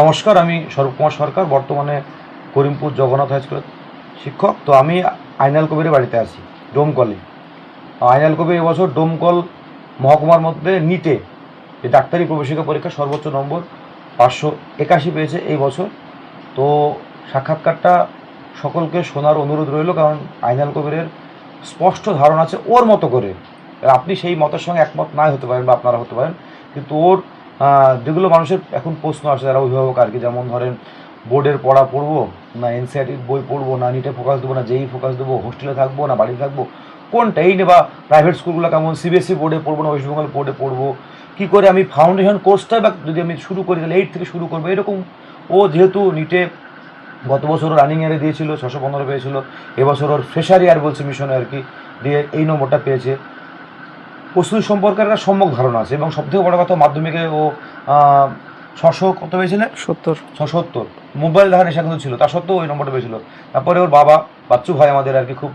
নমস্কার, আমি স্বরূপ কুমার সরকার, বর্তমানে করিমপুর জগন্নাথ হাই স্কুলের শিক্ষক। তো আমি আইনাল কবিরের বাড়িতে আছি, ডোমকলে। আইনাল কবির এবছর ডোমকল মহকুমার মধ্যে নিটে ডাক্তারি প্রবেশিকা পরীক্ষা সর্বোচ্চ নম্বর পাঁচশো একাশি পেয়েছে এই বছর। তো সাক্ষাৎকারটা সকলকে শোনার অনুরোধ রইল, কারণ আইনাল কবিরের স্পষ্ট ধারণা আছে ওর মতো করে। আপনি সেই মতের সঙ্গে একমত নাই হতে পারেন বা আপনারা হতে পারেন, কিন্তু ওর যেগুলো মানুষের এখন প্রশ্ন আসে, যারা অভিভাবক আর কি, যেমন ধরেন বোর্ডের পড়া পড়ব, না এনসিআরটির বই পড়ব, না নিটে ফোকাস দেবো, না যেই ফোকাস দেবো হোস্টেলে থাকব, না বাড়িতে থাকব, কোনটা? এই বা প্রাইভেট স্কুলগুলো কেমন? সিবিএসসি বোর্ডে পড়ব, না ওয়েস্ট বেঙ্গল বোর্ডে পড়ব, কী করে আমি ফাউন্ডেশন কোর্সটা বা যদি আমি শুরু করি, তাহলে এইট থেকে শুরু করব, এরকম। ও যেহেতু নিটে গত বছর রানিং ইয়ারে দিয়েছিল, ছশো পনেরো পেয়েছিল, এবছর ওর ফ্রেশার ইয়ার বলছে মিশনে আর কি, দিয়ে এই নম্বরটা পেয়েছে। প্রস্তুতি সম্পর্কে একটা সম্যক ধারণা আছে এবং সবথেকে বড় কথা মাধ্যমিকে ও ছশো কত পেয়েছিলেন সত্তর। ছশোত্তর মোবাইল দেখা নেশা কিন্তু ছিল তা সত্ত্বেও ওই নম্বরটা পেয়েছিল। তারপরে ওর বাবা বাচ্চু ভাই আমাদের আর কি খুব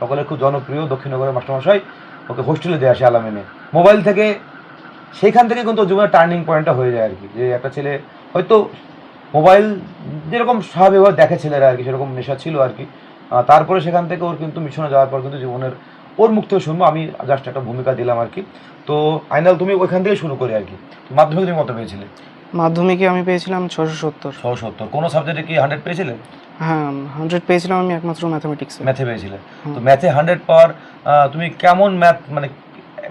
সকলের খুব জনপ্রিয় দক্ষিণনগরের মাস্টারমশাই ওকে হোস্টেলে দিয়ে আসে আলামিনে মোবাইল থেকে সেইখান থেকে কিন্তু জীবনের টার্নিং পয়েন্টটা হয়ে যায় আর কি যে একটা ছেলে হয়তো মোবাইল যেরকম স্বাভাবিকভাবে দেখে ছেলেরা আর কি সেরকম নেশা ছিল আর কি। তারপরে সেখান থেকে ওর কিন্তু মিশনে যাওয়ার পর কিন্তু জীবনের ওর মুখ থেকে শুনব আমি জাস্ট একটা ভূমিকা দিলাম আর কি। তো আইনাল তুমি ওইখান থেকে শুরু করি আর কি। মাধ্যমিক তুমি কত পেয়েছিলে? মাধ্যমিকে আমি পেয়েছিলাম ছশো সত্তর। ছশো সত্তর। কোনো সাবজেক্টে কি হান্ড্রেড পেয়েছিলে? হ্যাঁ হান্ড্রেড পেয়েছিলাম আমি একমাত্র ম্যাথামেটিক্সে ম্যাথে পেয়েছিলে। তো ম্যাথে হান্ড্রেড পাওয়ার তুমি কেমন ম্যাথ মানে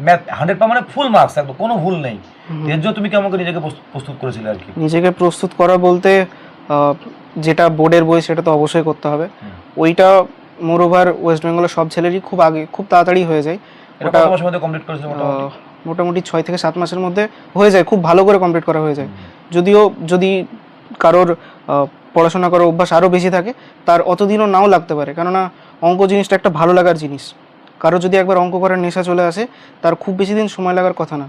ম্যাথ হান্ড্রেড পাওয়ার মানে ফুল মার্কস একদম কোনো ভুল নেই। এর জন্য তুমি কেমন করে নিজেকে প্রস্তুত- প্রস্তুত করেছিলে আর কি? নিজেকে প্রস্তুত করা বলতে যেটা বোর্ডের বই সেটা তো অবশ্যই করতে হবে। ওইটা মোর ওভার ওয়েস্ট বেঙ্গলের সব ছেলেরই খুব আগে খুব তাড়াতাড়ি হয়ে যায়। ওটা কমপ্লিট মোটামুটি? ছয় থেকে সাত মাসের মধ্যে হয়ে যায় খুব ভালো করে কমপ্লিট করা হয়ে যায়। যদিও যদি কারোর পড়াশোনা করার অভ্যাস আরও বেশি থাকে তার অতদিনও নাও লাগতে পারে। কেননা অঙ্ক জিনিসটা একটা ভালো লাগার জিনিস। কারও যদি একবার অঙ্ক করার নেশা চলে আসে তার খুব বেশি দিন সময় লাগার কথা না।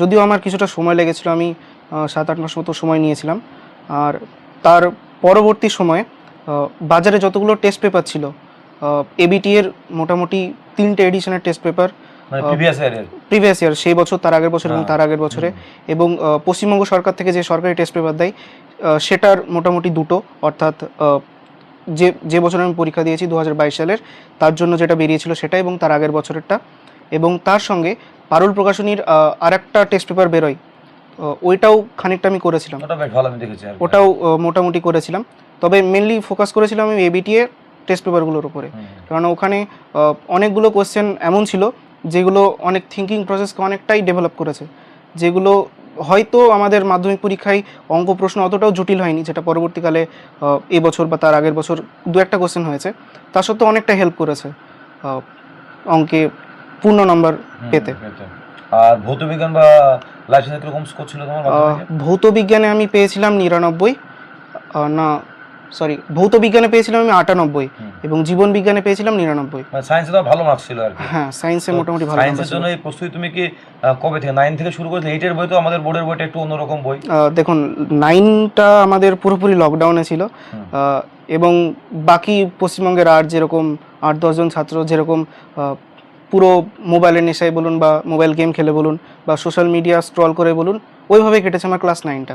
যদিও আমার কিছুটা সময় লেগেছিল আমি সাত আট মাস মতো সময় নিয়েছিলাম। আর তার পরবর্তী সময়ে বাজারে যতগুলো টেস্ট পেপার ছিল এবিটি এর মোটামুটি তিনটে এডিশনের টেস্ট পেপার প্রিভিয়াস ইয়ার সেই বছর তার আগের বছর এবং হ্যাঁ। তার আগের বছরে। এবং পশ্চিমবঙ্গ সরকার থেকে যে সরকারি টেস্ট পেপার দেয় সেটার মোটামুটি দুটো অর্থাৎ যে যে বছর আমি পরীক্ষা দিয়েছি দু হাজার বাইশ সালের তার জন্য যেটা বেরিয়েছিল সেটা এবং তার আগের বছরেরটা। এবং তার সঙ্গে পারুল প্রকাশনীর আর একটা টেস্ট পেপার বেরোয়। ওইটাও খানিকটা আমি করেছিলাম। ওটাও মোটামুটি করেছিলাম। তবে মেনলি ফোকাস করেছিলাম আমি এবিটি এর টেস্ট পেপারগুলোর উপরে। কারণ ওখানে অনেকগুলো কোশ্চেন এমন ছিল যেগুলো অনেক থিঙ্কিং প্রসেসকে অনেকটাই ডেভেলপ করেছে। যেগুলো হয়তো আমাদের মাধ্যমিক পরীক্ষায় অঙ্ক প্রশ্ন অতটাও জটিল হয়নি যেটা পরবর্তীকালে এবছর বা তার আগের বছর দু একটা কোশ্চেন হয়েছে। তা সত্ত্বেও অনেকটা হেল্প করেছে অঙ্কে পূর্ণ নম্বর পেতে। আর ভৌত বিজ্ঞান বা লাইসেন্স কীরকম স্কোর ছিল তোমার ভৌত বিজ্ঞানে আমি পেয়েছিলাম নিরানব্বই না সরি ভৌত বিজ্ঞানে পেয়েছিলাম আমি আটানব্বই এবং জীবন বিজ্ঞানে পেয়েছিলাম নিরানব্বই। সায়েন্সে তো ভালো মার্কস ছিল আর হ্যাঁ সায়েন্সে মোটামুটি ভালো সায়েন্সের জন্য এই প্রস্তুতি তুমি কি কবে থেকে? নাইন থেকে শুরু করেছিলে? এইটের বই তো আমাদের বোর্ডের বইটা একটু অন্যরকম বই। দেখুন নাইনটা আমাদের পুরোপুরি লকডাউনে ছিল। এবং বাকি পশ্চিমবঙ্গের আর যেরকম আট দশজন ছাত্র যেরকম পুরো মোবাইলের নেশায় বলুন বা মোবাইল গেম খেলে বলুন বা সোশ্যাল মিডিয়া স্ক্রল করে বলুন ওইভাবে কেটেছে আমার ক্লাস নাইনটা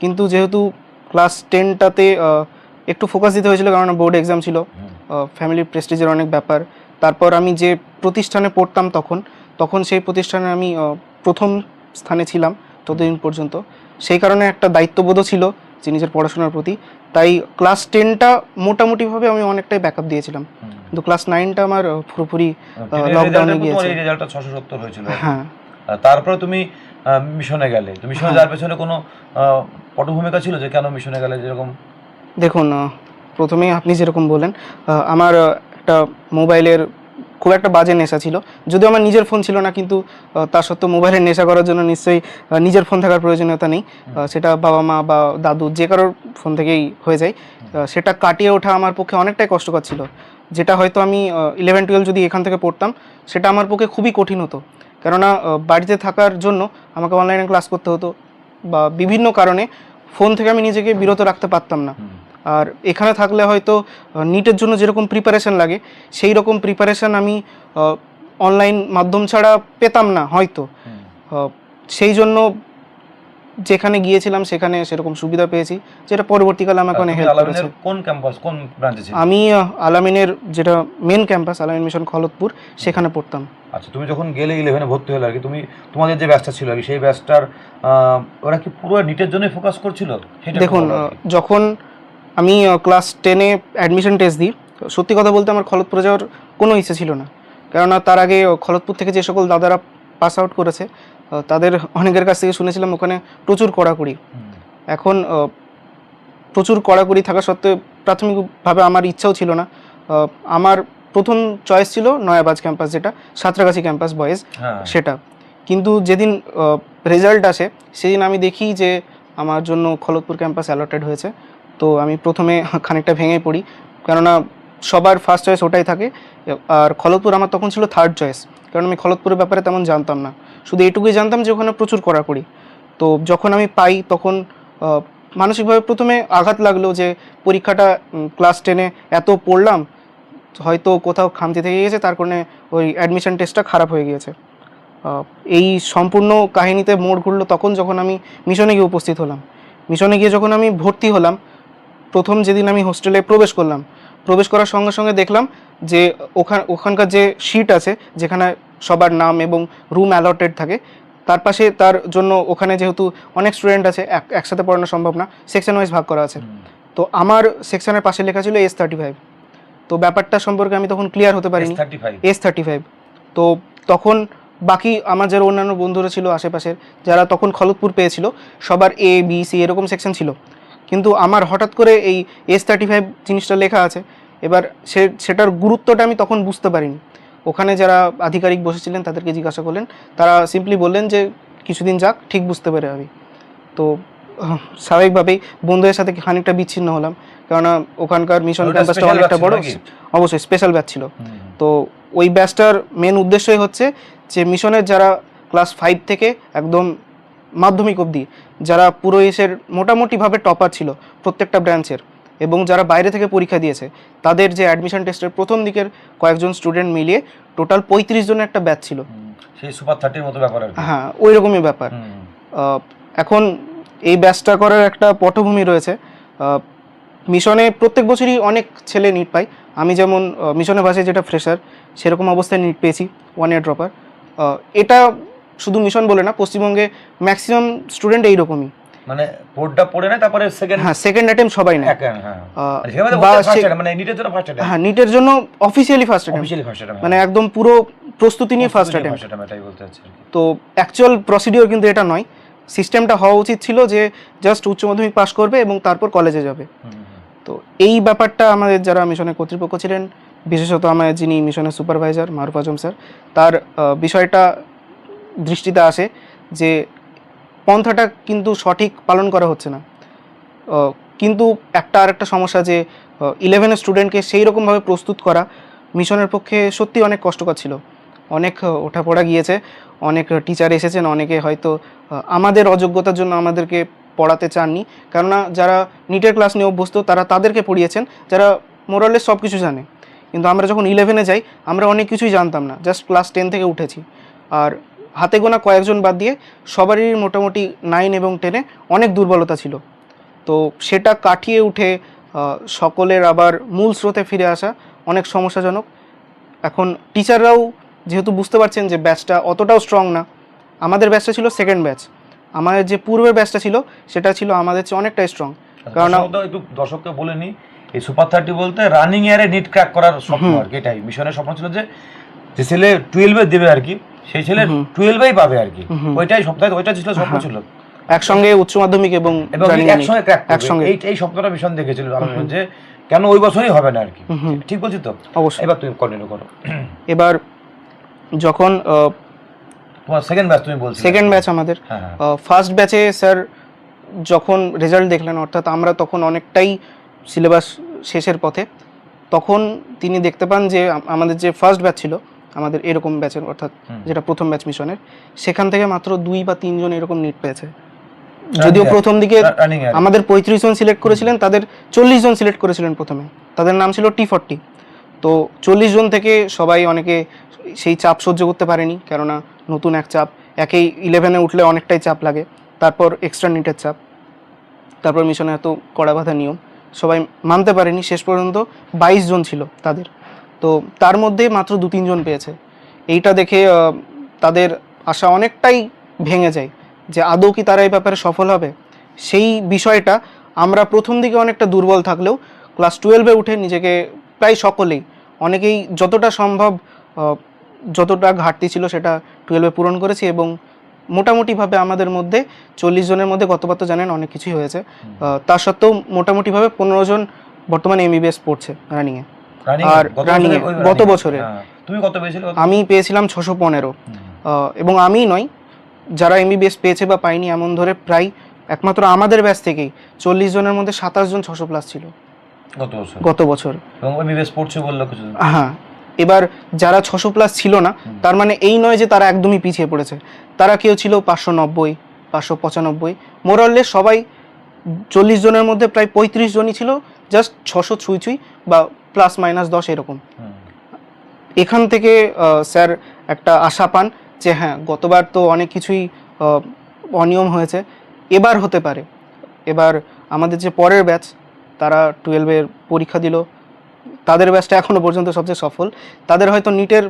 কিন্তু যেহেতু ক্লাস টেনটাতে একটু ফোকাস দিতে হয়েছিল কারণ বোর্ড এক্সাম ছিল। ফ্যামিলির প্রেস্টিজের অনেক ব্যাপার। তারপর আমি যে প্রতিষ্ঠানে পড়তাম তখন তখন সেই প্রতিষ্ঠানে আমি প্রথম স্থানে ছিলাম ততদিন পর্যন্ত। সেই কারণে একটা দায়িত্ববোধও ছিল যে নিজের পড়াশোনার প্রতি। তাই ক্লাস টেনটা মোটামুটিভাবে আমি অনেকটাই ব্যাকআপ দিয়েছিলাম। কিন্তু ক্লাস নাইনটা আমার পুরোপুরি তোমার গিয়েছে। রেজাল্টটা ছশো সত্তর হয়েছিল। হ্যাঁ। তারপরে তুমি মিশনে গেলে। তো মিশনে হ্যাঁ। যাওয়ার পেছনে কোনো পটভূমিকা ছিল যে কেন মিশনে গেলে যেরকম দেখুন প্রথমেই আপনি যেরকম বলেন আমার একটা মোবাইলের খুব একটা বাজে নেশা ছিল। যদিও আমার নিজের ফোন ছিল না কিন্তু তা সত্ত্বেও মোবাইলের নেশা করার জন্য নিশ্চয়ই নিজের ফোন থাকার প্রয়োজনীয়তা নেই। সেটা বাবা মা বা দাদু যে কারোর ফোন থেকেই হয়ে যায়। সেটা কাটিয়ে ওঠা আমার পক্ষে অনেকটাই কষ্টকর ছিল। যেটা হয়তো আমি ইলেভেন টুয়েলভ যদি এখান থেকে পড়তাম সেটা আমার পক্ষে খুবই কঠিন হতো। কেননা বাড়িতে থাকার জন্য আমাকে অনলাইনে ক্লাস করতে হতো বা বিভিন্ন কারণে ফোন থেকে আমি নিজেকে বিরত রাখতে পারতাম না। আর এখানে থাকলে হয়তো নিটের জন্য যেরকম প্রিপারেশন লাগে সেই রকম প্রিপারেশন আমি অনলাইন মাধ্যম ছাড়া পেতাম না হয়তো। সেই জন্য যেখানে গিয়েছিলাম সেখানে সেরকম সুবিধা পেয়েছি যেটা পরবর্তীকালে আমাকে অনেক হেল্প করেছে। কোন ক্যাম্পাস কোন ব্রাঞ্চে ছিল? আমি আলামিনের যেটা main campus Al Ameen mission Khalatpur সেখানে পড়তাম। আচ্ছা তুমি যখন গেলে ইলেভেনে ভর্তি হলে আর কি তুমি তোমাদের যে ব্যাচটা ছিল আর কি সেই ব্যাচটার ওরা কি পুরো নিটের জন্যই ফোকাস করছিল? দেখুন। যখন আমি ক্লাস টেনে অ্যাডমিশন টেস্ট দিই সত্যি কথা বলতে আমার খলতপুরে যাওয়ার কোনো ইচ্ছে ছিল না। কেননা তার আগে খলতপুর থেকে যে সকল দাদারা পাস আউট করেছে তাদের অনেকের কাছ থেকে শুনেছিলাম ওখানে প্রচুর কড়াকড়ি। এখন প্রচুর কড়াকড়ি থাকা সত্ত্বেও প্রাথমিকভাবে আমার ইচ্ছাও ছিল না। আমার প্রথম চয়েস ছিল নয়াবাজ ক্যাম্পাস যেটা সাঁতরাগাছি ক্যাম্পাস বয়েজ সেটা। কিন্তু যেদিন রেজাল্ট আসে সেদিন আমি দেখি যে আমার জন্য খলতপুর ক্যাম্পাস অ্যালটেড হয়েছে। তো আমি প্রথমে খানিকটা ভেঙে পড়ি। কেননা সবার ফার্স্ট চয়েস ওটাই থাকে। আর খলতপুর আমার তখন ছিল থার্ড চয়েস কারণ আমি খলতপুরের ব্যাপারে তেমন জানতাম না। শুধু এটুকুই জানতাম যে ওখানে প্রচুর কড়াকড়ি। তো যখন আমি পাই, তখন মানসিকভাবে প্রথমে আঘাত লাগল যে পরীক্ষাটা ক্লাস টেনে এত পড়লাম, হয়তো কোথাও খামতি থেকে গেছে তার কারণে ওই অ্যাডমিশন টেস্টটা খারাপ হয়ে গিয়েছে। এই সম্পূর্ণ কাহিনীতে মোড় ঘুরলো তখন যখন আমি মিশনে গিয়ে উপস্থিত হলাম। মিশনে গিয়ে যখন আমি ভর্তি হলাম, প্রথম যেদিন আমি হোস্টেলে প্রবেশ করলাম, প্রবেশ করার সঙ্গে সঙ্গে দেখলাম যে ওখান, ওখানকার যে শিট আছে, যেখানে সবার নাম এবং রুম অ্যালটেড থাকে। তার পাশে তার জন্য ওখানে যেহেতু অনেক স্টুডেন্ট আছে এক একসাথে পড়ানো সম্ভব না সেকশন ওয়াইজ ভাগ করা আছে। তো আমার সেকশনের পাশে লেখা ছিল এস থার্টি ফাইভ তো ব্যাপারটা সম্পর্কে আমি তখন ক্লিয়ার হতে পারিনি। এস থার্টি ফাইভ তো তখন বাকি আমার যারা অন্যান্য বন্ধুরা ছিল আশেপাশের যারা তখন খলতপুর পেয়েছিল সবার এ বি সি এরকম সেকশন ছিল। কিন্তু আমার হঠাৎ করে এই এস থার্টি ফাইভ জিনিসটা লেখা আছে। এবার সে সেটার গুরুত্বটা আমি তখন বুঝতে পারিনি। ওখানে যারা আধিকারিক বসেছিলেন তাদেরকে জিজ্ঞাসা করলেন। তারা সিম্পলি বললেন যে কিছুদিন যাক ঠিক বুঝতে পেরে আমি। তো স্বাভাবিকভাবেই বন্ধুদের সাথে খানিকটা বিচ্ছিন্ন হলাম। কেননা ওখানকার মিশন ক্যাম্পাসটা অনেকটা বড়। অবশ্যই স্পেশাল ব্যাচ ছিল। তো ওই ব্যাচটার মেন উদ্দেশ্যই হচ্ছে যে মিশনের যারা ক্লাস ফাইভ থেকে একদম মাধ্যমিক অবধি যারা পুরো এসের মোটামুটিভাবে টপার ছিল প্রত্যেকটা ব্রাঞ্চের এবং যারা বাইরে থেকে পরীক্ষা দিয়েছে তাদের যে অ্যাডমিশন টেস্টের প্রথম দিকের কয়েকজন স্টুডেন্ট মিলিয়ে টোটাল পঁয়ত্রিশ জনের একটা ব্যাচ ছিল। সেই সুপার থার্টির মতো ব্যাপার হ্যাঁ ওই রকমই ব্যাপার এখন এই ব্যাচটা করার একটা পটভূমি রয়েছে। মিশনে প্রত্যেক বছরই অনেক ছেলে নিট পায়। আমি যেমন আহ, মিশনের ভাষায় যেটা ফ্রেশার সেরকম অবস্থায় নিট পেয়েছি ওয়ান ইয়ার ড্রপার এটা শুধু মিশন বলে না পশ্চিমবঙ্গে ম্যাক্সিমাম স্টুডেন্ট এইরকমই। মানে বোর্ডটা পড়ে না তারপরে সেকেন্ড হ্যাঁ সেকেন্ড অ্যাটেম্প সবাই নেয়। হ্যাঁ। মানে নিটের জন্য ফার্স্ট অ্যাটেম্প হ্যাঁ নিটের জন্য officially first attempt officially first attempt মানে একদম পুরো প্রস্তুতি নিয়ে ফার্স্ট অ্যাটেম্প এটাই বলতে চাচ্ছি তো অ্যাকচুয়াল প্রসিডিওর কিন্তু এটা নয়। সিস্টেমটা হওয়া উচিত ছিল যে জাস্ট উচ্চ মাধ্যমিক পাশ করবে এবং তারপর কলেজে যাবে। তো এই ব্যাপারটা আমাদের যারা মিশনের কর্তৃপক্ষ ছিলেন বিশেষত আমাদের যিনি মিশনের সুপারভাইজার মারুফ আজম স্যার তার বিষয়টা দৃষ্টিতে আসে যে পন্থাটা কিন্তু সঠিক পালন করা হচ্ছে না। কিন্তু একটা আর একটা সমস্যা যে ইলেভেনের স্টুডেন্টকে সেই রকমভাবে প্রস্তুত করা মিশনের পক্ষে সত্যি অনেক কষ্টকর ছিল। অনেক ওঠাপড়া গিয়েছে, অনেক টিচার এসেছেন, অনেকে হয়তো আমাদের অযোগ্যতার জন্য আমাদেরকে পড়াতে চাননি। কেননা যারা নিটের ক্লাস নিয়ে অভ্যস্ত, তারা তাদেরকে পড়িয়েছেন, যারা মোরালের সব কিছু জানে। কিন্তু আমরা যখন ইলেভেনে যাই, আমরা অনেক কিছুই জানতাম না জাস্ট ক্লাস টেন থেকে উঠেছি। আর হাতে গোনা কয়েকজন বাদ দিয়ে সবারই মোটামুটি নাইন এবং টেনে অনেক দুর্বলতা ছিল। তো সেটা কাটিয়ে উঠে সকলের আবার মূল স্রোতে ফিরে আসা অনেক সমস্যাজনক। এখন টিচাররাও যেহেতু বুঝতে পারছেন যে ব্যাচটা অতটাও স্ট্রং না আমাদের ব্যাচটা ছিল সেকেন্ড ব্যাচ আমাদের যে পূর্বের ব্যাচটা ছিল সেটা ছিল আমাদের চেয়ে অনেকটাই স্ট্রং কারণ- একটু দর্শককে বলে নি এই সুপার থার্টি বলতে রানিং ইয়ারে নিট ক্র্যাক করার স্বপ্ন আর কি এটাই। মিশনের স্বপ্ন ছিল যে যে ছেলে টুয়েলভে দেবে আর কি সেই ছেলে। টুয়েলভেই পাবে আর কি। ওইটাই সপ্তাহে ওইটা ছিল স্বপ্ন হ্যাঁ। ছিল। একসঙ্গে উচ্চ মাধ্যমিক এবং একসঙ্গে একসঙ্গে। এই এই মিশন দেখেছিল আলোচনা যে কেন ওই বছরই হবে না আর কি। ঠিক বলছি তো? অবশ্যই। এবার তুমি কন্টিনিউ করো। এবার যখন তোমার সেকেন্ড ব্যাচ তুমি বলছো সেকেন্ড ব্যাচ আমাদের। ফার্স্ট ব্যাচে স্যার যখন রেজাল্ট দেখলেন অর্থাৎ আমরা তখন অনেকটাই সিলেবাস শেষের পথে তখন তিনি দেখতে পান যে আমাদের যে ফার্স্ট ব্যাচ ছিল আমাদের এরকম ব্যাচের অর্থাৎ যেটা প্রথম ব্যাচ মিশনের সেখান থেকে মাত্র দুই বা তিনজন এরকম নিট পেয়েছে। যদিও প্রথম দিকে আমাদের পঁয়ত্রিশ জন সিলেক্ট করেছিলেন তাদের চল্লিশ জন সিলেক্ট করেছিলেন প্রথমে। তাদের নাম ছিল টি ফর্টি তো চল্লিশ জন থেকে সবাই অনেকে সেই চাপ সহ্য করতে পারেনি কেননা নতুন এক চাপ একেই ইলেভেনে উঠলে অনেকটাই চাপ লাগে। তারপর এক্সট্রা নিটের চাপ। তারপর মিশনে এত কড়া বাঁধা নিয়ম সবাই মানতে পারেনি। শেষ পর্যন্ত বাইশ জন ছিল তাদের। তো তার মধ্যে মাত্র দু তিনজন পেয়েছে। এইটা দেখে তাদের আশা অনেকটাই ভেঙে যায় যে আদৌ কি তারা এই ব্যাপারে সফল হবে। সেই বিষয়টা আমরা প্রথম দিকে অনেকটা দুর্বল থাকলেও ক্লাস টুয়েলভে উঠে নিজেকে প্রায় সকলেই অনেকেই যতটা সম্ভব যতটা ঘাটতি ছিল সেটা টুয়েলভে পূরণ করেছি এবং মোটামুটিভাবে আমাদের মধ্যে চল্লিশ জনের মধ্যে গতবার তো জানেন অনেক কিছুই হয়েছে। আহ, তা সত্ত্বেও মোটামুটিভাবে পনেরো জন বর্তমানে এমবিবিএস পড়ছে রানিংয়ে আর বছরে- গত বছরে। হ্যাঁ। তুমি কত পেয়েছিলে আমি পেয়েছিলাম ছশো পনেরো। এবং আমি নয় যারা এমবিবিএস পেয়েছে বা পায়নি এমন ধরে প্রায় একমাত্র আমাদের ব্যাচ থেকেই চল্লিশ জনের মধ্যে সাতাশ জন ছশো প্লাস ছিল। গত বছর? গত বছর। এবং এমবিবিএস পড়ছে বলল কিছু হ্যাঁ এবার যারা ছশো প্লাস ছিল না তার মানে এই নয় যে তারা একদমই পিছিয়ে পড়েছে। তারা কেউ ছিল পাঁচশো নব্বই পাঁচশো পঁচানব্বই। মোরাল্লে সবাই চল্লিশ জনের মধ্যে প্রায় পঁয়ত্রিশ জনই ছিল জাস্ট ছশো ছুঁই ছুঁই বা প্লাস মাইনাস দশ এরকম। এখান থেকে স্যার একটা আশা পান যে হ্যাঁ গতবার তো অনেক কিছুই অনিয়ম হয়েছে। এবার হতে পারে। এবার আমাদের যে পরের ব্যাচ তারা টুয়েলভের পরীক্ষা দিল। তাদের ব্যাচটা এখনও পর্যন্ত সবচেয়ে সফল। তাদের হয়তো নিটের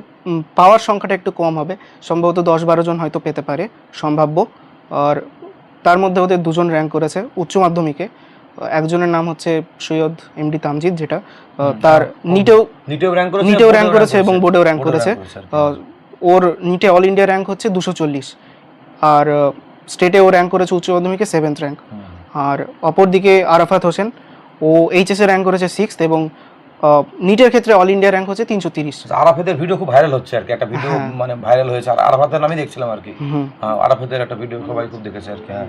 পাওয়ার সংখ্যাটা একটু কম হবে। সম্ভবত দশ বারো জন হয়তো পেতে পারে সম্ভাব্য। আর তার মধ্যে ওদের দুজন র্যাঙ্ক করেছে উচ্চ মাধ্যমিকে। একজনের নাম হচ্ছে সৈয়দ এমডি তামজিদ যেটা তার নিটেও নিটেও র্যাঙ্ক করেছে নিটেও র্যাঙ্ক করেছে এবং বোর্ডেও র্যাঙ্ক করেছে। আহ, ওর নিটে অল ইন্ডিয়া র্যাঙ্ক হচ্ছে দুশো চল্লিশ। আর স্টেটে ও র্যাঙ্ক করেছে উচ্চ মাধ্যমিকে সেভেন্থ র্যাঙ্ক। আর অপরদিকে আরাফাত হোসেন ও এইচএসে র্যাঙ্ক করেছে সিক্সথ এবং নিটের ক্ষেত্রে অল ইন্ডিয়া র্যাঙ্ক হচ্ছে তিনশো তিরিশ। আচ্ছা, আরাফাতের ভিডিও খুব ভাইরাল হচ্ছে আর কি একটা ভিডিও হ্যাঁ। মানে ভাইরাল হয়েছে। আর আরাফাতের আমি দেখছিলাম আর কি। আরাফাতের একটা ভিডিও সবাই খুব দেখেছে আর কি হ্যাঁ।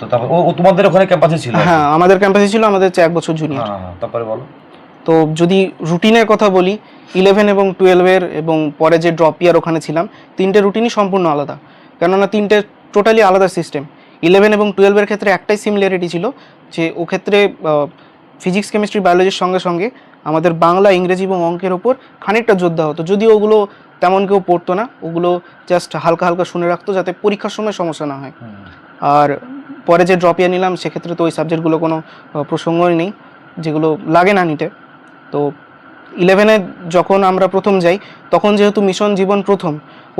তো তারপর ও ও তোমাদের ওখানে ক্যাম্পাসে ছিল? হ্যাঁ আমাদের ক্যাম্পাসে ছিল আমাদের চেয়ে এক বছর জুনিয়র হ্যাঁ হ্যাঁ, তারপরে বলো। তো যদি রুটিনের কথা বলি ইলেভেন এবং টুয়েলভের এবং পরে যে ড্রপ ইয়ার ওখানে ছিলাম তিনটে রুটিনই সম্পূর্ণ আলাদা। কেননা তিনটে টোটালি আলাদা সিস্টেম ইলেভেন এবং টুয়েলভের ক্ষেত্রে একটাই সিমিলারিটি ছিল যে ও ক্ষেত্রে ফিজিক্স কেমিস্ট্রি বায়োলজির সঙ্গে সঙ্গে আমাদের বাংলা ইংরেজি এবং অঙ্কের ওপর খানিকটা জোর দেওয়া হতো। যদিও ওগুলো তেমন কেউ পড়তো না ওগুলো জাস্ট হালকা হালকা শুনে রাখতো যাতে পরীক্ষার সময় সমস্যা না হয়। আর পরে যে ড্রপ নিলাম, সেক্ষেত্রে তো ওই সাবজেক্টগুলো কোনো প্রসঙ্গই নেই, যেগুলো লাগে না নিতে। তো ইলেভেনে যখন আমরা প্রথম যাই, তখন যেহেতু মিশন জীবন প্রথম,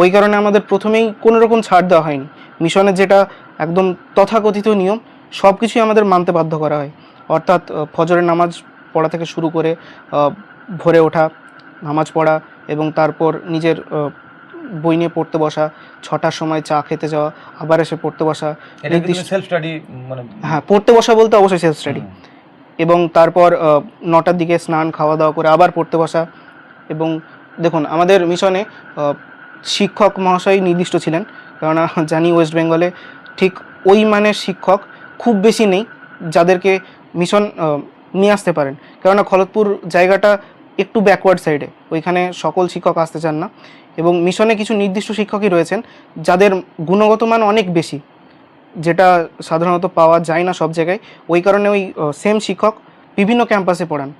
ওই কারণে আমাদের প্রথমেই কোনো রকম ছাড় দেওয়া হয়নি। মিশনের যেটা একদম তথাকথিত নিয়ম সব কিছুই আমাদের মানতে বাধ্য করা হয়। অর্থাৎ ফজরের নামাজ পড়া থেকে শুরু করে ভরে ওঠা, নামাজ পড়া এবং তারপর নিজের বই নিয়ে পড়তে বসা ছটার সময় চা খেতে যাওয়া আবার এসে পড়তে বসা সেলফ স্টাডি মানে হ্যাঁ পড়তে বসা বলতে অবশ্যই সেলফ স্টাডি এবং তারপর নটার দিকে স্নান খাওয়া দাওয়া করে আবার পড়তে বসা। এবং দেখুন আমাদের মিশনে শিক্ষক মহাশয় নির্দিষ্ট ছিলেন। কেননা জানি ওয়েস্ট বেঙ্গলে ঠিক ওই মানের শিক্ষক খুব বেশি নেই যাদেরকে মিশন নিয়ে আসতে পারেন। কেননা খলতপুর জায়গাটা একটু ব্যাকওয়ার্ড সাইডে ওইখানে সকল শিক্ষক আসতে চান না। এবং মিশনে কিছু নির্দিষ্ট শিক্ষকই রয়েছেন, যাদের গুণগত মান অনেক বেশি, যেটা সাধারণত পাওয়া যায় না সব জায়গায়। ওই কারণে ওই সেম শিক্ষক বিভিন্ন ক্যাম্পাসে পড়ান।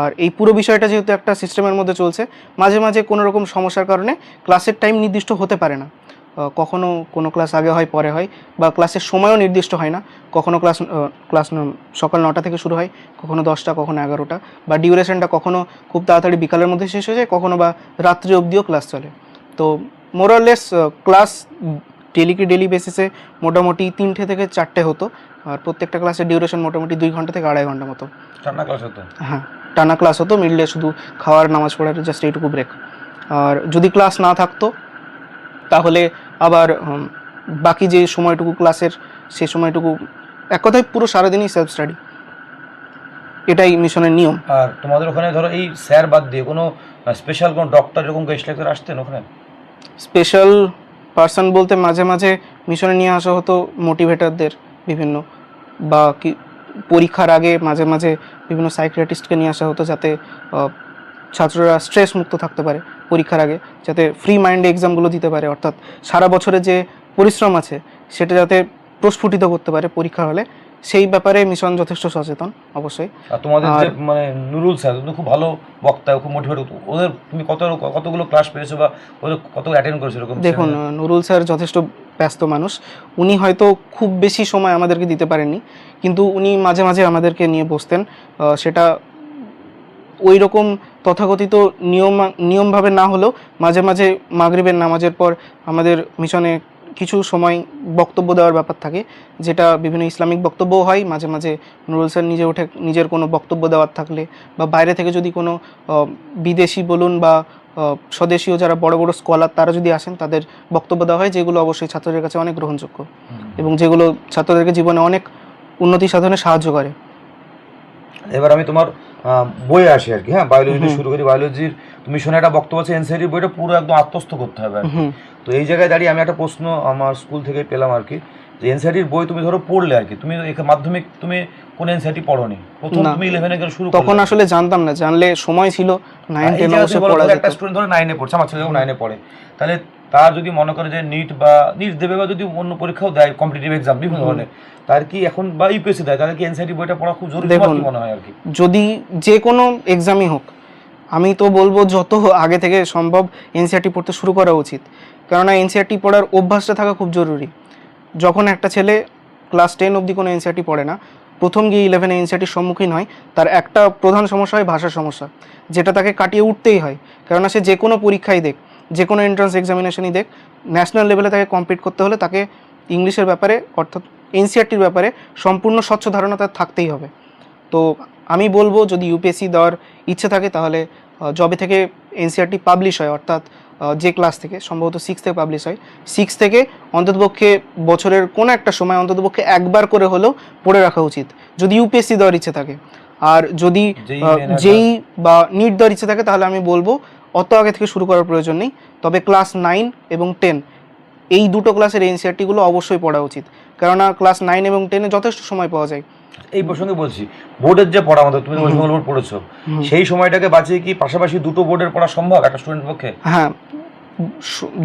আর এই পুরো বিষয়টা যেহেতু একটা সিস্টেমের মধ্যে চলছে, মাঝে মাঝে কোনো রকম সমস্যার কারণে ক্লাসের টাইম নির্দিষ্ট হতে পারে না। কখনো কোনো ক্লাস আগে হয় পরে হয় বা ক্লাসের সময়ও নির্দিষ্ট হয় না। কখনো ক্লাস ক্লাস সকাল নটা থেকে শুরু হয় কখনো দশটা কখনো এগারোটা বা ডিউরেশনটা কখনো খুব তাড়াতাড়ি বিকালের মধ্যে শেষ হয়ে যায় কখনো বা রাত্রি অবধিও ক্লাস চলে। তো মোরলেস ক্লাস ডেলি কি ডেলি বেসিসে মোটামুটি তিনটে থেকে চারটে হতো আর প্রত্যেকটা ক্লাসের ডিউরেশন মোটামুটি দুই ঘণ্টা থেকে আড়াই ঘণ্টা মতো। ঠান্ডা ক্লাস হতো? হ্যাঁ টানা ক্লাস হতো মিডলে শুধু খাওয়ার নামাজ পড়ার জাস্ট এইটুকু ব্রেক আর যদি ক্লাস না থাকতো তাহলে আবার বাকি যে সময়টুকু ক্লাসের সে সময়টুকু এক কথায় পুরো সারাদিনই সেলফ স্টাডি এটাই মিশনের নিয়ম। আর তোমাদের ওখানে ধরো এই স্যার বাদ দিয়ে কোনো স্পেশাল কোনো ডক্টর এরকম গেস্ট লেকচার আসতেন ওখানে? স্পেশাল পার্সন বলতে মাঝে মাঝে মিশনে নিয়ে আসা হতো মোটিভেটারদের বিভিন্ন বা কি পরীক্ষার আগে মাঝে মাঝে বিভিন্ন সাইকিয়াট্রিস্টকে নিয়ে আসা হতো যাতে ছাত্ররা স্ট্রেস মুক্ত থাকতে পারে। পরীক্ষার আগে যাতে ফ্রি মাইন্ডে এক্সামগুলো দিতে পারে অর্থাৎ সারা বছরে যে পরিশ্রম আছে সেটা যাতে প্রস্ফুটিত করতে পারে পরীক্ষা হলে সেই ব্যাপারে মিশন যথেষ্ট সচেতন অবশ্যই। আর তোমাদের যে মানে নুরুল স্যার তুমি খুব ভালো বক্তা খুব মোটিভেট ওদের তুমি কত কতগুলো ক্লাস পেয়েছ বা ওদের কত অ্যাটেন্ড করেছ এরকম দেখুন? নুরুল স্যার যথেষ্ট ব্যস্ত মানুষ। উনি হয়তো খুব বেশি সময় আমাদেরকে দিতে পারেননি কিন্তু উনি মাঝে মাঝে আমাদেরকে নিয়ে বসতেন। সেটা ওই রকম তথাকথিত নিয়ম নিয়মভাবে না হলেও মাঝে মাঝে মাগরিবের নামাজের পর আমাদের মিশনে কিছু সময় বক্তব্য দেওয়ার ব্যাপার থাকে যেটা বিভিন্ন ইসলামিক বক্তব্যও হয়। মাঝে মাঝে নুরুল স্যার নিজে উঠে নিজের কোনো বক্তব্য দেওয়ার থাকলে বা বাইরে থেকে যদি কোনো বিদেশি বলুন বা স্বদেশীয় যারা বড় বড় স্কলার তারা যদি আসেন তাদের বক্তব্য দেওয়া হয় যেগুলো অবশ্যই ছাত্রদের কাছে অনেক গ্রহণযোগ্য এবং যেগুলো ছাত্রদেরকে জীবনে অনেক উন্নতি সাধনে সাহায্য করে। এবার আমি তোমার আহ, আসে আর কি হ্যাঁ বায়োলজি। শুরু করি বায়োলজির তুমি শোনা একটা বক্তব্য আছে এনসিআরটি বইটা পুরো একদম আত্মস্থ করতে হবে আর কি। তো এই জায়গায় দাঁড়িয়ে আমি একটা প্রশ্ন আমার স্কুল থেকে পেলাম আর কি যে এনসিআরটির বই তুমি ধরো পড়লে আর কি তুমি মাধ্যমিক তুমি কোন এনসিআরটি পড়োনি প্রথম। তুমি ইলেভেনে গেলে শুরু তখন আসলে জানতাম না জানলে সময় ছিল নাইন টেন পড়া একটা স্টুডেন্ট ধরো নাইনে পড়ছে আমার ছেলে নাইনে পড়ে তাহলে তার যদি মনে করে যে নিট বা নিট দেবে বা যদি অন্য পরীক্ষাও দেয় কম্পিটিটিভ এক্সাম বিভিন্ন। ধরনের তার কি এখন বা ইউপিএসসি দেয় তাহলে কি এনসিআরটি বইটা পড়া খুব জরুরি মনে হয় আর কি? যদি যে কোনো এক্সামই হোক আমি তো বলব যত আগে থেকে সম্ভব এনসিআরটি পড়তে শুরু করা উচিত। কেননা এনসিআরটি পড়ার অভ্যাসটা থাকা খুব জরুরি। যখন একটা ছেলে ক্লাস টেন অবধি কোনো এনসিআরটি পড়ে না প্রথম গিয়ে ইলেভেনে এনসিআরটির সম্মুখীন হয় তার একটা প্রধান সমস্যা হয় ভাষার সমস্যা যেটা তাকে কাটিয়ে উঠতেই হয়। কেননা সে যে কোনো পরীক্ষাই দেখ যে কোনো এন্ট্রান্স এক্সামিনেশনই দেখ। ন্যাশনাল লেভেলে তাকে কমপ্লিট করতে হলে তাকে ইংলিশের ব্যাপারে অর্থাৎ এনসিআরটির ব্যাপারে সম্পূর্ণ স্বচ্ছ ধারণা তার থাকতেই হবে। তো আমি বলব যদি ইউপিএসসি দেওয়ার ইচ্ছে থাকে তাহলে যবে থেকে এনসিআরটি পাবলিশ হয় অর্থাৎ যে ক্লাস থেকে সম্ভবত সিক্স থেকে পাবলিশ হয় সিক্স থেকে অন্ততপক্ষে বছরের কোনো একটা সময় অন্ততপক্ষে একবার করে হলেও পড়ে রাখা উচিত যদি ইউপিএসসি দেওয়ার ইচ্ছে থাকে। আর যদি যেই বা নিট দেওয়ার ইচ্ছে থাকে তাহলে আমি বলব অত আগে থেকে শুরু করার প্রয়োজন নেই। তবে ক্লাস নাইন এবং টেন এই দুটো ক্লাসের এনসিআরটিগুলো অবশ্যই পড়া উচিত। কেননা ক্লাস নাইন এবং টেনে যথেষ্ট সময় পাওয়া যায়। এই প্রসঙ্গে বলছি বোর্ডের যে পড়া আমাদের তুমি হুম। ওয়েস্ট বোর্ড পড়েছো সেই সময়টাকে বাঁচিয়ে কি পাশাপাশি দুটো বোর্ডের পড়া সম্ভব একটা স্টুডেন্ট পক্ষে? হ্যাঁ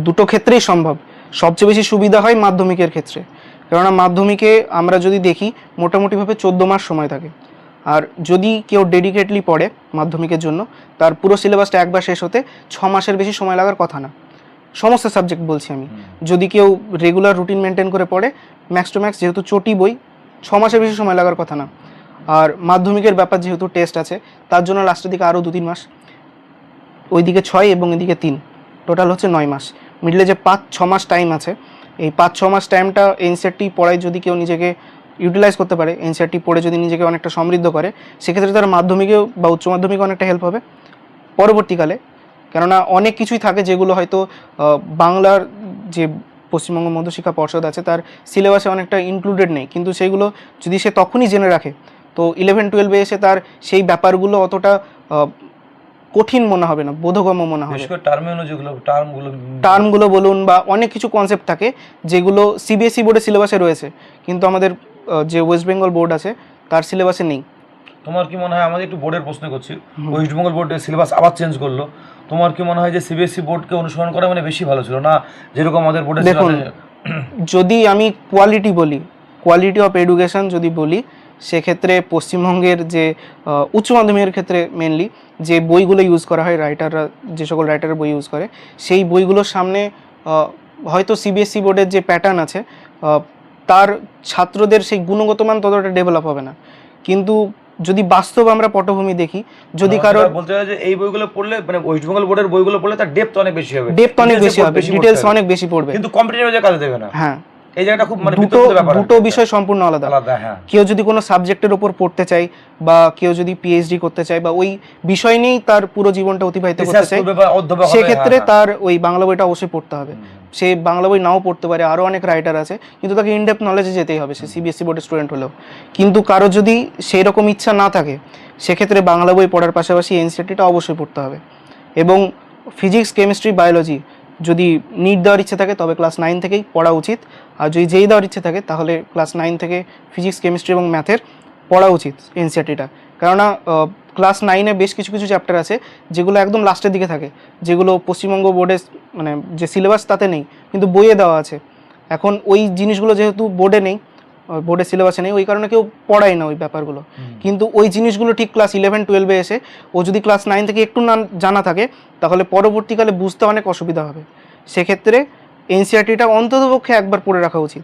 দুটো ক্ষেত্রেই সম্ভব। সবচেয়ে বেশি সুবিধা হয় মাধ্যমিকের ক্ষেত্রে। কেননা মাধ্যমিকে আমরা যদি দেখি মোটামুটিভাবে চোদ্দ মাস সময় থাকে। আর যদি কেউ ডেডিকেটলি পড়ে মাধ্যমিকের জন্য তার পুরো সিলেবাসটা একবার শেষ হতে ছ মাসের বেশি সময় লাগার কথা না। সমস্ত সাবজেক্ট বলছি আমি। যদি কেউ রেগুলার রুটিন মেনটেন করে পড়ে ম্যাক্স টু ম্যাক্স যেহেতু চটি বই ছ মাসের বেশি সময় লাগার কথা না। আর মাধ্যমিকের ব্যাপার যেহেতু টেস্ট আছে তার জন্য লাস্টের দিকে আরও দু তিন মাস। ওইদিকে ছয় এবং এদিকে তিন। টোটাল হচ্ছে নয় মাস। মিডলে যে পাঁচ ছ মাস টাইম আছে এই পাঁচ ছ মাস টাইমটা এনসিআরটি পড়ায় যদি কেউ নিজেকে ইউটিলাইজ করতে পারে এনসিআরটি পড়ে যদি নিজেকে অনেকটা সমৃদ্ধ করে সেক্ষেত্রে তার মাধ্যমিকেও বা উচ্চ মাধ্যমিকে অনেকটা হেল্প হবে। পরবর্তীকালে কেননা অনেক কিছুই থাকে যেগুলো হয়তো বাংলার যে পশ্চিমবঙ্গ মধ্যশিক্ষা পর্ষদ আছে তার সিলেবাসে অনেকটা ইনক্লুডেড নেই। কিন্তু সেইগুলো যদি সে তখনই জেনে রাখে তো ইলেভেন টুয়েলভে এসে তার সেই ব্যাপারগুলো অতটা কঠিন মনে হবে না বোধগম্য মনে হবে। টার্মিনোলজিগুলো টার্মগুলো টার্মগুলো বলুন বা অনেক কিছু কনসেপ্ট থাকে যেগুলো সিবিএসই বোর্ডের সিলেবাসে রয়েছে। কিন্তু আমাদের যে ওয়েস্ট বেঙ্গল বোর্ড আছে তার সিলেবাসে নেই। তোমার কি মনে হয়? আমাদের একটু বোর্ডের প্রশ্ন করছি। ওয়েস্ট বেঙ্গল বোর্ডের সিলেবাস আবার চেঞ্জ করল। তোমার কি মনে হয় যে সিবিএসসি বোর্ডকে অনুসরণ করা মানে বেশি ভালো ছিল? না যেরকম আমাদের বোর্ডের দেখুন, যদি আমি কোয়ালিটি বলি কোয়ালিটি অফ এডুকেশন যদি বলি সেক্ষেত্রে পশ্চিমবঙ্গের যে উচ্চ মাধ্যমিকের ক্ষেত্রে মেনলি যে বইগুলো ইউজ করা হয় রাইটাররা যে সকল রাইটারের বই ইউজ করে সেই বইগুলোর সামনে হয়তো সিবিএসসি বোর্ডের যে প্যাটার্ন আছে তার ছাত্রদের সেই গুণগত মান ততটা ডেভেলপ হবে না। কিন্তু যদি বাস্তব আমরা পটভূমি দেখি যদি কারও বলতে হয় যে এই বইগুলো পড়লে মানে ওয়েস্ট বেঙ্গল বোর্ডের বইগুলো পড়লে তার ডেপথ অনেক বেশি হবে। ডেপথ অনেক বেশি হবে ডিটেইলস ডিটেলস অনেক বেশি পড়বে। কিন্তু কম্পিটিটিভ কাজে দেবে না। হ্যাঁ। এই জায়গাটা খুব মানে দুটো দুটো বিষয় সম্পূর্ণ আলাদা। আলাদা হ্যাঁ। কেউ যদি কোনো সাবজেক্টের ওপর পড়তে চায় বা কেউ যদি পিএইচডি করতে চায় বা ওই বিষয় নিয়েই তার পুরো জীবনটা অতিবাহিত করতে চায় সেক্ষেত্রে হ্যাঁ, তার ওই বাংলা বইটা অবশ্যই পড়তে হবে। হ্যাঁ। সে বাংলা বই নাও পড়তে পারে আরও অনেক রাইটার আছে কিন্তু তাকে ইনডেপ নলেজে যেতেই হবে সে সিবিএসসি বোর্ডের স্টুডেন্ট হলেও। কিন্তু কারও যদি সেই রকম ইচ্ছা না থাকে সেক্ষেত্রে বাংলা বই পড়ার পাশাপাশি এনসিআরটিটা অবশ্যই পড়তে হবে। এবং ফিজিক্স কেমিস্ট্রি বায়োলজি যদি নিট দেওয়ার ইচ্ছে থাকে, তবে ক্লাস নাইন থেকেই পড়া উচিত। আর যদি যেই দেওয়ার ইচ্ছে থাকে, তাহলে ক্লাস নাইন থেকে ফিজিক্স কেমিস্ট্রি এবং ম্যাথের পড়া উচিত এনসিআরটিটা কেননা ক্লাস নাইনে বেশ কিছু কিছু চ্যাপ্টার আছে, যেগুলো একদম লাস্টের দিকে থাকে। যেগুলো পশ্চিমবঙ্গ বোর্ডে মানে যে সিলেবাস তাতে নেই, কিন্তু বইয়ে দেওয়া আছে। এখন ওই জিনিসগুলো যেহেতু বোর্ডে নেই বোর্ডের সিলেবাসে নেই ওই কারণে কেউ পড়ায় না ওই ব্যাপারগুলো। কিন্তু ওই জিনিসগুলো ঠিক ক্লাস ইলেভেন টুয়েলভে এসে ও যদি ক্লাস নাইন থেকে একটু না জানা থাকে তাহলে পরবর্তীকালে বুঝতে অনেক অসুবিধা হবে। সেক্ষেত্রে এনসিআরটিটা অন্ততপক্ষে একবার পড়ে রাখা উচিত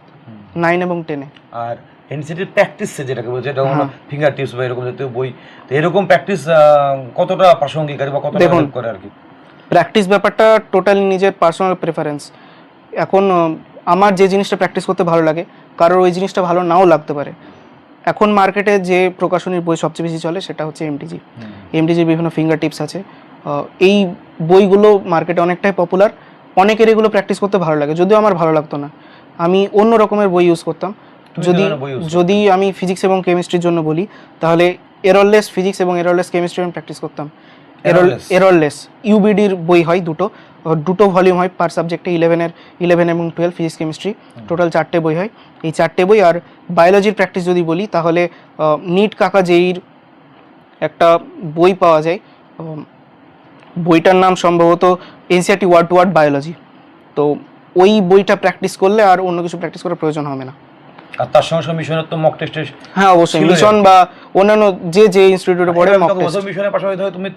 নাইন এবং টেনে আর এনসিটির প্র্যাকটিস যেটাকে বলছে এটা। ফিঙ্গার টিপস বা এরকম জাতীয় বই তো এরকম প্র্যাকটিস কতটা প্রাসঙ্গিক আর বা কতটা help করে আর কি? প্র্যাকটিস ব্যাপারটা টোটালি নিজের পার্সোনাল প্রেফারেন্স এখন আমার যে জিনিসটা প্র্যাকটিস করতে ভালো লাগে কারোর ওই জিনিসটা ভালো নাও লাগতে পারে। এখন মার্কেটে যে প্রকাশনীর বই সবচেয়ে বেশি চলে সেটা হচ্ছে এমটিজি এমটিজির বিভিন্ন ফিঙ্গার টিপস আছে। এই বইগুলো মার্কেটে অনেকটাই পপুলার অনেকের এগুলো প্র্যাকটিস করতে ভালো লাগে। যদিও আমার ভালো লাগতো না। আমি অন্য রকমের বই ইউজ করতাম। যদি? যদি আমি ফিজিক্স এবং কেমিস্ট্রির জন্য বলি তাহলে এরলেস ফিজিক্স এবং এরলেস কেমিস্ট্রি আমি প্র্যাকটিস করতাম? এররলেস ইউবিডির বই হয় দুটো। দুটো ভলিউম হয় পার সাবজেক্টে ইলেভেনের ইলেভেন এবং টুয়েলভ ফিজিক্স কেমিস্ট্রি টোটাল চারটে বই হয়। এই চারটে বই আর বায়োলজির প্র্যাকটিস যদি বলি তাহলে নিট কাকা জেইর একটা বই পাওয়া যায়। বইটার নাম সম্ভবত NCERT word to word biology তো ওই বইটা প্র্যাকটিস করলে আর অন্য কিছু প্র্যাকটিস করার প্রয়োজন হবে না। আর তার সঙ্গে সঙ্গে মিশনের তো মক টেস্টের হ্যাঁ অবশ্যই। মিশন বা অন্যান্য যে যে ইনস্টিটিউটে পড়ে mock test। মিশনের পাশাপাশি তুমি